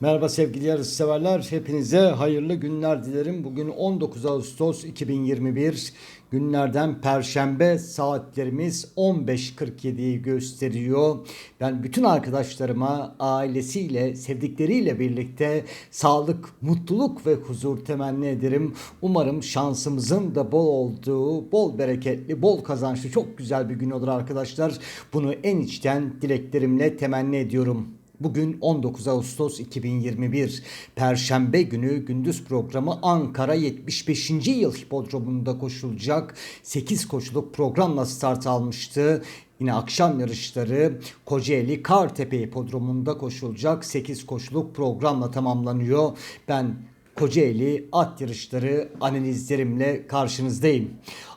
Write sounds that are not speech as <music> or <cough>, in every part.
Merhaba sevgili yarışseverler. Hepinize hayırlı günler dilerim. Bugün 19 Ağustos 2021 günlerden Perşembe saatlerimiz 15.47'yi gösteriyor. Ben bütün arkadaşlarıma ailesiyle, sevdikleriyle birlikte sağlık, mutluluk ve huzur temenni ederim. Umarım şansımızın da bol olduğu, bol bereketli, bol kazançlı çok güzel bir gün olur arkadaşlar. Bunu en içten dileklerimle temenni ediyorum. Bugün 19 Ağustos 2021 Perşembe günü gündüz programı Ankara 75. yıl hipodromunda koşulacak 8 koşuluk programla start almıştı. Yine akşam yarışları Kocaeli Kartepe hipodromunda koşulacak 8 koşuluk programla tamamlanıyor. Ben Kocaeli at yarışları analizlerimle karşınızdayım.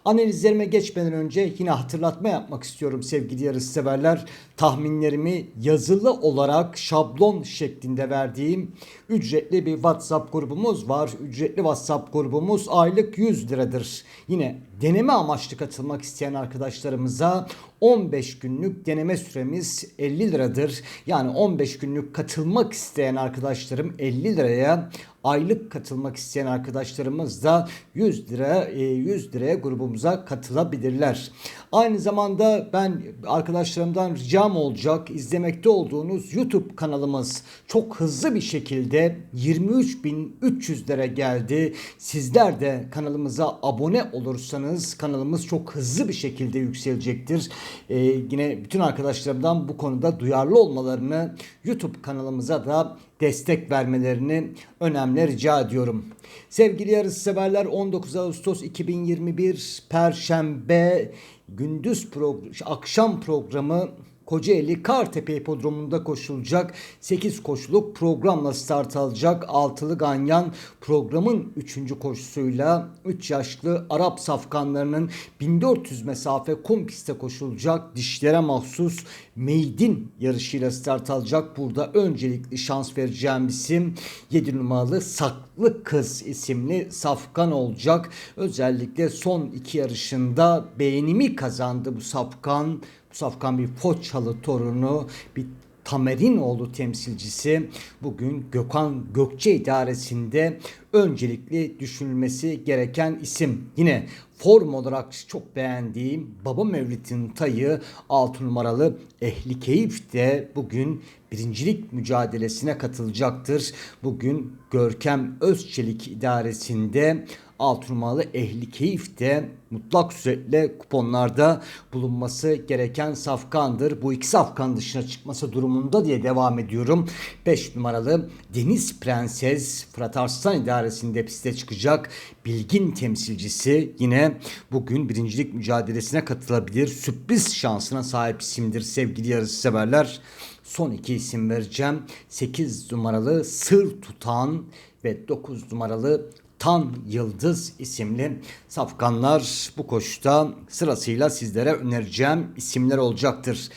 Analizlerime geçmeden önce yine hatırlatma yapmak istiyorum sevgili yarışseverler. Tahminlerimi yazılı olarak şablon şeklinde verdiğim ücretli bir WhatsApp grubumuz var. Ücretli WhatsApp grubumuz aylık 100 liradır. Yine deneme amaçlı katılmak isteyen arkadaşlarımıza 15 günlük deneme süremiz 50 liradır. Yani 15 günlük katılmak isteyen arkadaşlarım 50 liraya aylık katılmak isteyen arkadaşlarımız da 100 lira 100 liraya grubumuza katılabilirler. Aynı zamanda ben arkadaşlarımdan ricam olacak izlemekte olduğunuz YouTube kanalımız çok hızlı bir şekilde 23.300'lere geldi. Sizler de kanalımıza abone olursanız kanalımız çok hızlı bir şekilde yükselecektir. Ee, yine bütün arkadaşlarımdan bu konuda duyarlı olmalarını YouTube kanalımıza da destek vermelerini önemli rica ediyorum. Sevgili yarışseverler 19 Ağustos 2021 Perşembe gündüz progr- akşam programı Kocaeli Kartepe Hipodromu'nda koşulacak 8 koşuluk programla start alacak. Altılı Ganyan programın 3. koşusuyla 3 yaşlı Arap safkanlarının 1400 mesafe kum pistte koşulacak dişlere mahsus meydin yarışıyla start alacak. Burada öncelikli şans vereceğim isim 7 numaralı Saklı Kız isimli safkan olacak. Özellikle son iki yarışında beğenimi kazandı bu safkan. Bu safkan bir Foçalı torunu, bir Tamerinoğlu temsilcisi bugün Gökhan Gökçe idaresinde öncelikli düşünülmesi gereken isim. Yine form olarak çok beğendiğim Baba Mevlid'in tayı 6 numaralı Ehli Keyif de bugün birincilik mücadelesine katılacaktır. Bugün Görkem Özçelik idaresinde 6 numaralı Ehli Keyif de mutlak suretle kuponlarda bulunması gereken safkandır. Bu iki safkan dışına çıkması durumunda diye devam ediyorum. 5 numaralı Deniz Prenses Fırat Arslan idaresinde piste çıkacak. Bilgin temsilcisi yine bugün birincilik mücadelesine katılabilir. Sürpriz şansına sahip isimdir sevgili yarış severler. Son iki isim vereceğim. 8 numaralı Sır Tutan ve 9 numaralı Tan Yıldız isimli safkanlar bu koşuda sırasıyla sizlere önereceğim isimler olacaktır.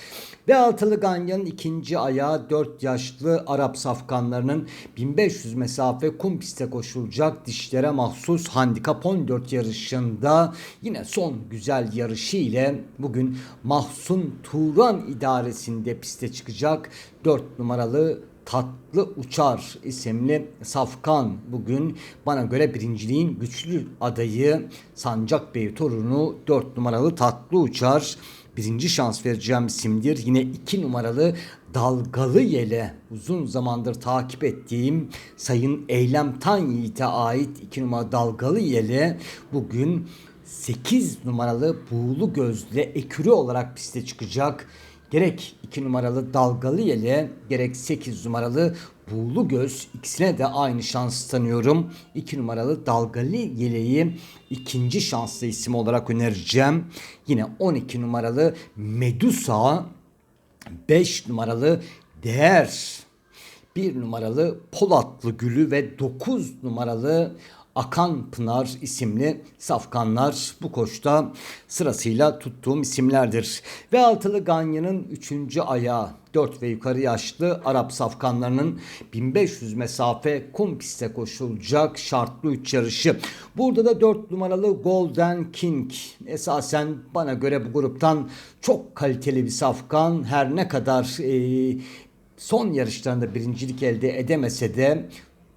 Ve altılı ganyanın ikinci ayağı 4 yaşlı Arap safkanlarının 1500 mesafe kum piste koşulacak dişlere mahsus handikap 14 yarışında yine son güzel yarışı ile bugün Mahsun Turan idaresinde piste çıkacak 4 numaralı Tatlı Uçar isimli Safkan bugün bana göre birinciliğin güçlü adayı Sancak Bey torunu 4 numaralı Tatlı Uçar birinci şans vereceğim isimdir. Yine 2 numaralı Dalgalı Yele uzun zamandır takip ettiğim Sayın Eylem Tan Yiğit'e ait 2 numaralı Dalgalı Yele bugün 8 numaralı Buğulu Gözlü ekürü olarak piste çıkacak. Gerek 2 numaralı dalgalı yele gerek 8 numaralı buğulu göz ikisine de aynı şans tanıyorum. 2 numaralı dalgalı yeleği ikinci şanslı isim olarak önereceğim. Yine 12 numaralı Medusa 5 numaralı Değer 1 numaralı Polatlı Gülü ve 9 numaralı Akan Pınar isimli safkanlar bu koşta sırasıyla tuttuğum isimlerdir. Ve altılı Ganyan'ın 3. ayağı 4 ve yukarı yaşlı Arap safkanlarının 1500 mesafe kum piste koşulacak şartlı 3 yarışı. Burada da 4 numaralı Golden King esasen bana göre bu gruptan çok kaliteli bir safkan her ne kadar e, son yarışlarında birincilik elde edemese de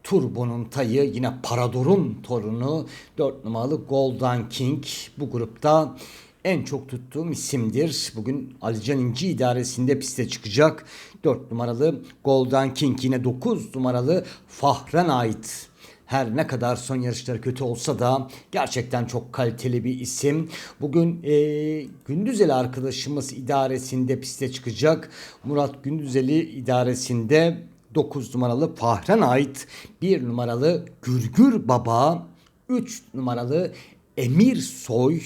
Turbo'nun tayı yine Parador'un torunu 4 numaralı Golden King bu grupta en çok tuttuğum isimdir. Bugün Alican İnci idaresinde piste çıkacak. 4 numaralı Golden King yine 9 numaralı Fahren ait. Her ne kadar son yarışları kötü olsa da gerçekten çok kaliteli bir isim. Bugün e, Gündüzeli arkadaşımız idaresinde piste çıkacak. Murat Gündüzeli idaresinde 9 numaralı Fahren ait 1 numaralı Gürgür Baba 3 numaralı Emir Soy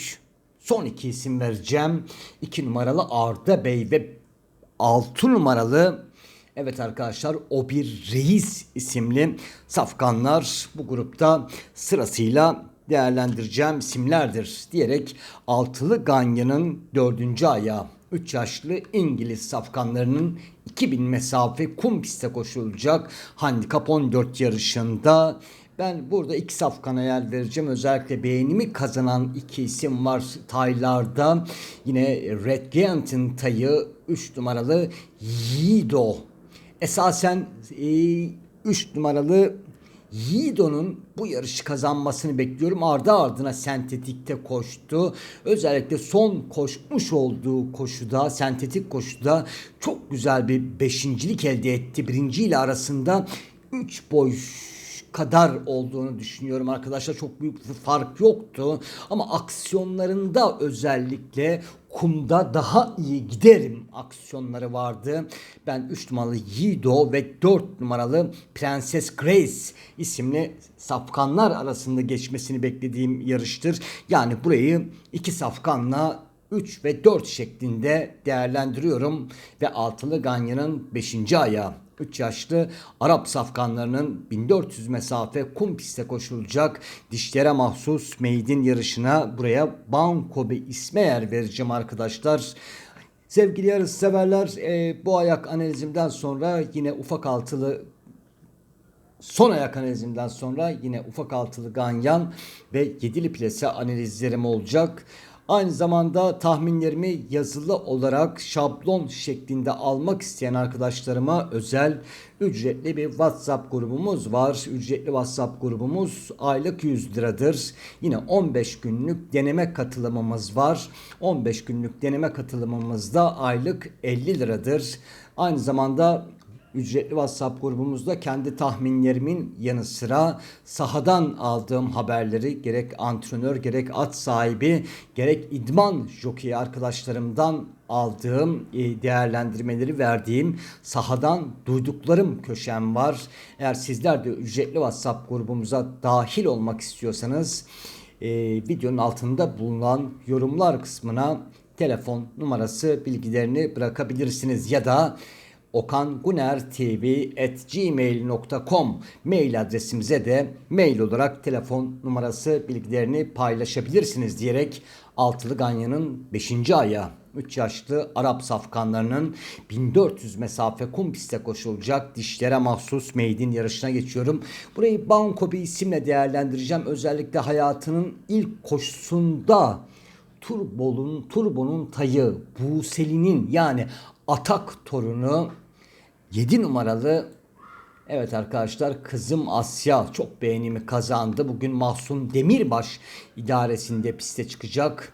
son iki isim vereceğim. 2 numaralı Arda Bey ve 6 numaralı Evet arkadaşlar o bir reis isimli safkanlar bu grupta sırasıyla değerlendireceğim isimlerdir diyerek altılı Ganya'nın dördüncü ayağı 3 yaşlı İngiliz safkanlarının 2000 mesafe kum piste koşulacak handikap 14 yarışında ben burada iki safkana yer vereceğim. Özellikle beğenimi kazanan iki isim var taylarda. Yine Red Giant'ın tayı 3 numaralı Yido. Esasen 3 e, numaralı Yido'nun bu yarışı kazanmasını bekliyorum. Ardı ardına sentetikte koştu. Özellikle son koşmuş olduğu koşuda, sentetik koşuda çok güzel bir beşincilik elde etti. Birinci ile arasında 3 boy kadar olduğunu düşünüyorum arkadaşlar. Çok büyük bir fark yoktu. Ama aksiyonlarında özellikle kumda daha iyi giderim aksiyonları vardı. Ben 3 numaralı Yido ve 4 numaralı Prenses Grace isimli safkanlar arasında geçmesini beklediğim yarıştır. Yani burayı iki safkanla 3 ve 4 şeklinde değerlendiriyorum ve altılı Ganya'nın 5. ayağı 3 yaşlı Arap safkanlarının 1400 mesafe kum piste koşulacak dişlere mahsus meydin yarışına buraya Bankobe isme yer vereceğim arkadaşlar. Sevgili yarış severler e, bu ayak analizimden sonra yine ufak altılı son ayak analizimden sonra yine ufak altılı ganyan ve yedili plase analizlerim olacak. Aynı zamanda tahminlerimi yazılı olarak şablon şeklinde almak isteyen arkadaşlarıma özel ücretli bir WhatsApp grubumuz var. Ücretli WhatsApp grubumuz aylık 100 liradır. Yine 15 günlük deneme katılımımız var. 15 günlük deneme katılımımızda aylık 50 liradır. Aynı zamanda ücretli WhatsApp grubumuzda kendi tahminlerimin yanı sıra sahadan aldığım haberleri gerek antrenör gerek at sahibi gerek idman jockey arkadaşlarımdan aldığım e, değerlendirmeleri verdiğim sahadan duyduklarım köşem var. Eğer sizler de ücretli WhatsApp grubumuza dahil olmak istiyorsanız e, videonun altında bulunan yorumlar kısmına telefon numarası bilgilerini bırakabilirsiniz ya da okangunertv@gmail.com mail adresimize de mail olarak telefon numarası bilgilerini paylaşabilirsiniz diyerek Altılı Ganyan'ın 5. aya 3 yaşlı Arap safkanlarının 1400 mesafe kum piste koşulacak dişlere mahsus meydin yarışına geçiyorum. Burayı Banko isimle değerlendireceğim. Özellikle hayatının ilk koşusunda Turbo'nun Turbo'nun tayı Buselin'in yani Atak torunu 7 numaralı Evet arkadaşlar kızım Asya çok beğenimi kazandı. Bugün Mahsun Demirbaş idaresinde piste çıkacak.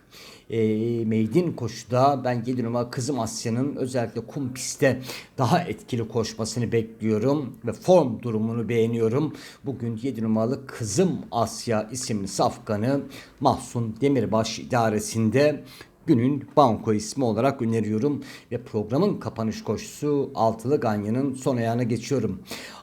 E, meydin koşuda ben 7 numara kızım Asya'nın özellikle kum pistte daha etkili koşmasını bekliyorum ve form durumunu beğeniyorum. Bugün 7 numaralı kızım Asya isimli safkanı Mahsun Demirbaş idaresinde günün banko ismi olarak öneriyorum ve programın kapanış koşusu Altılı Ganyan'ın son ayağına geçiyorum.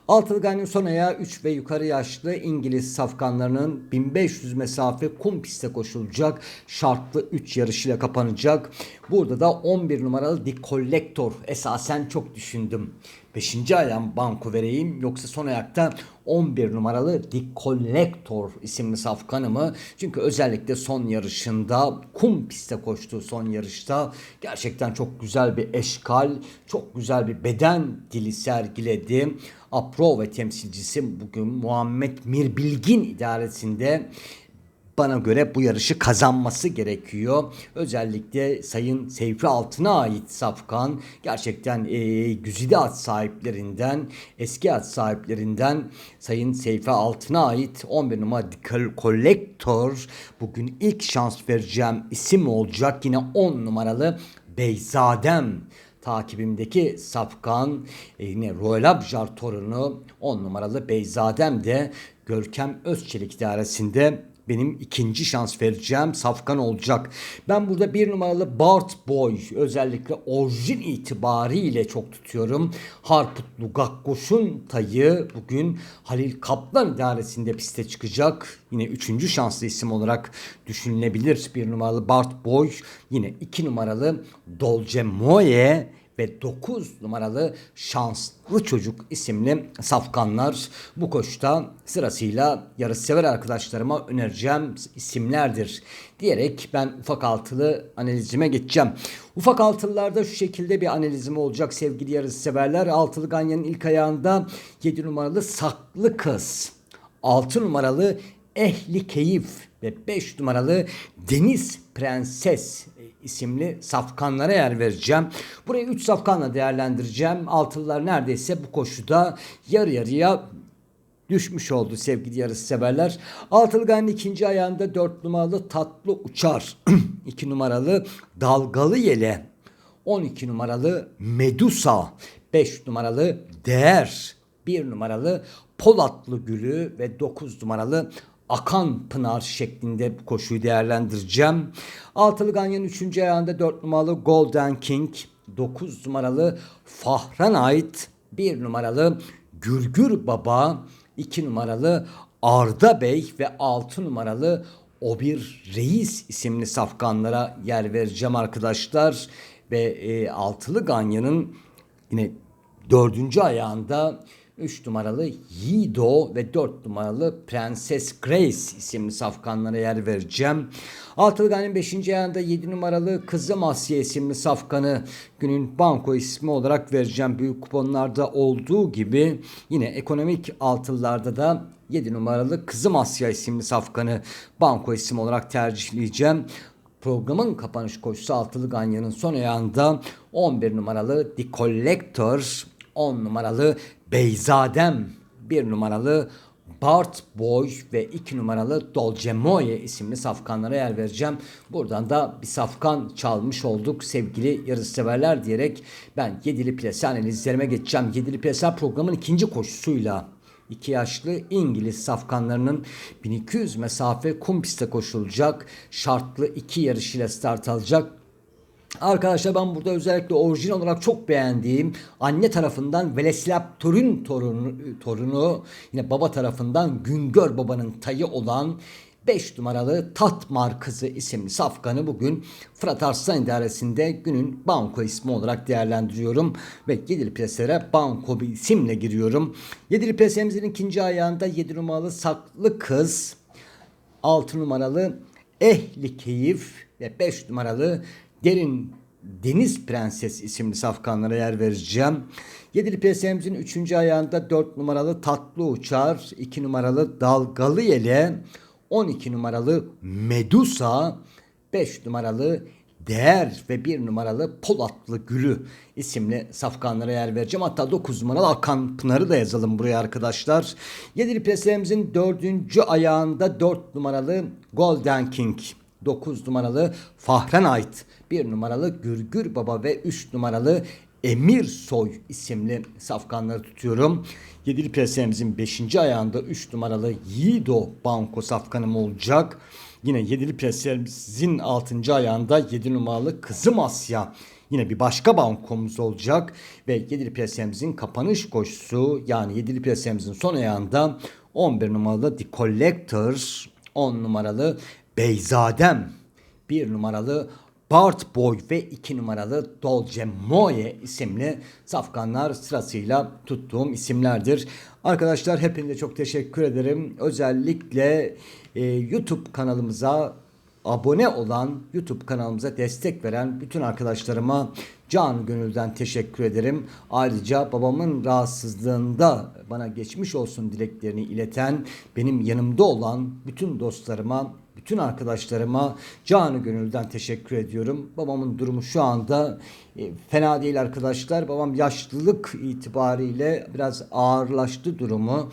Altılı Ganyan son ayağı 3 ve yukarı yaşlı İngiliz safkanlarının 1500 mesafe kum piste koşulacak şartlı 3 yarışıyla kapanacak. Burada da 11 numaralı The Collector esasen çok düşündüm. 5. ayağım banko vereyim yoksa son ayakta 11 numaralı The Collector isimli safkanımı çünkü özellikle son yarışında kum piste koştuğu son yarışta gerçekten çok güzel bir eşkal, çok güzel bir beden dili sergiledi. Apro ve temsilcisi bugün Muhammed Mirbilgin idaresinde bana göre bu yarışı kazanması gerekiyor. Özellikle Sayın Seyfi Altın'a ait Safkan gerçekten e, güzide at sahiplerinden, eski at sahiplerinden Sayın Seyfi Altın'a ait 11 numara Collector bugün ilk şans vereceğim isim olacak. Yine 10 numaralı Beyzadem takibimdeki Safkan e, yine Royal Abjar torunu 10 numaralı Beyzadem de Görkem Özçelik idaresinde benim ikinci şans vereceğim safkan olacak. Ben burada bir numaralı Bart Boy özellikle orijin itibariyle çok tutuyorum. Harput Lugakkoş'un tayı bugün Halil Kaplan idaresinde piste çıkacak. Yine üçüncü şanslı isim olarak düşünülebilir. Bir numaralı Bart Boy yine iki numaralı Dolce Moye ve 9 numaralı Şanslı Çocuk isimli safkanlar bu koşta sırasıyla yarışsever arkadaşlarıma önereceğim isimlerdir diyerek ben ufak altılı analizime geçeceğim. Ufak altılılarda şu şekilde bir analizim olacak sevgili yarışseverler. Altılı Ganyan'ın ilk ayağında 7 numaralı Saklı Kız, 6 numaralı Ehli Keyif ve 5 numaralı Deniz Prenses isimli safkanlara yer vereceğim. Burayı 3 safkanla değerlendireceğim. Altılılar neredeyse bu koşuda yarı yarıya düşmüş oldu sevgili yarısı severler. Altılgan'ın ikinci ayağında 4 numaralı Tatlı Uçar, <clears throat> 2 numaralı Dalgalı Yele, 12 numaralı Medusa, 5 numaralı Değer, 1 numaralı Polatlı Gülü ve 9 numaralı akan pınar şeklinde koşuyu değerlendireceğim. Altılı Ganyan'ın 3. ayağında 4 numaralı Golden King, 9 numaralı Fahrenheit, 1 numaralı Gürgür Baba, 2 numaralı Arda Bey ve 6 numaralı O Bir Reis isimli safkanlara yer vereceğim arkadaşlar. Ve e, Altılı Ganyan'ın yine dördüncü ayağında 3 numaralı Yido ve 4 numaralı Prenses Grace isimli safkanlara yer vereceğim. Altılgan'ın 5. ayağında 7 numaralı Kızım Asya isimli safkanı günün banko ismi olarak vereceğim. Büyük kuponlarda olduğu gibi yine ekonomik altıllarda da 7 numaralı Kızım Asya isimli safkanı banko isim olarak tercihleyeceğim. Programın kapanış koşusu altılı ganyanın son ayağında 11 numaralı The Collector, 10 numaralı Beyzadem, 1 numaralı Bart Boy ve 2 numaralı Dolce Moye isimli safkanlara yer vereceğim. Buradan da bir safkan çalmış olduk sevgili yarışseverler diyerek ben yedili plase analizlerime geçeceğim. Yedili plase programın ikinci koşusuyla iki yaşlı İngiliz safkanlarının 1200 mesafe kum pistte koşulacak şartlı iki yarış ile start alacak. Arkadaşlar ben burada özellikle orijinal olarak çok beğendiğim anne tarafından Veleslav Torun torunu, torunu yine baba tarafından Güngör babanın tayı olan 5 numaralı Tatmar kızı isimli safkanı bugün Fırat Arslan idaresinde günün banko ismi olarak değerlendiriyorum. Ve Yedili Preslere banko bir isimle giriyorum. Yedili Preslerimizin ikinci ayağında 7 numaralı Saklı Kız, 6 numaralı Ehli Keyif ve 5 numaralı Derin Deniz Prenses isimli safkanlara yer vereceğim. Yedili PSM'cinin 3. ayağında 4 numaralı Tatlı Uçar, 2 numaralı Dalgalı Yele, 12 numaralı Medusa, 5 numaralı Değer ve 1 numaralı Polatlı Gülü isimli safkanlara yer vereceğim. Hatta 9 numaralı Akan Pınar'ı da yazalım buraya arkadaşlar. Yedili preslerimizin 4. ayağında 4 numaralı Golden King, 9 numaralı Fahrenheit, 1 numaralı Gürgür Baba ve 3 numaralı Emir Soy isimli safkanları tutuyorum. Yedili presemizin 5. ayağında 3 numaralı Yido Banko safkanım olacak. Yine yedili presemizin 6. ayağında 7 numaralı Kızım Asya yine bir başka bankomuz olacak. Ve yedili presemizin kapanış koşusu yani yedili presemizin son ayağında 11 numaralı The Collector, 10 numaralı Beyzadem, 1 numaralı Bart Boy ve 2 numaralı Dolce Moye isimli safkanlar sırasıyla tuttuğum isimlerdir. Arkadaşlar hepinize çok teşekkür ederim. Özellikle e, YouTube kanalımıza abone olan, YouTube kanalımıza destek veren bütün arkadaşlarıma can gönülden teşekkür ederim. Ayrıca babamın rahatsızlığında bana geçmiş olsun dileklerini ileten, benim yanımda olan bütün dostlarıma, bütün arkadaşlarıma canı gönülden teşekkür ediyorum. Babamın durumu şu anda e, fena değil arkadaşlar. Babam yaşlılık itibariyle biraz ağırlaştı durumu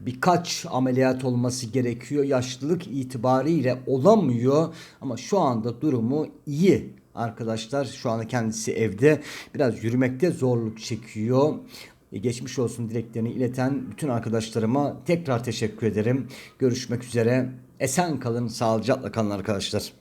birkaç ameliyat olması gerekiyor. Yaşlılık itibariyle olamıyor ama şu anda durumu iyi. Arkadaşlar şu anda kendisi evde biraz yürümekte zorluk çekiyor. E, Geçmiş olsun dileklerini ileten bütün arkadaşlarıma tekrar teşekkür ederim. Görüşmek üzere. Esen kalın, sağlıcakla kalın arkadaşlar.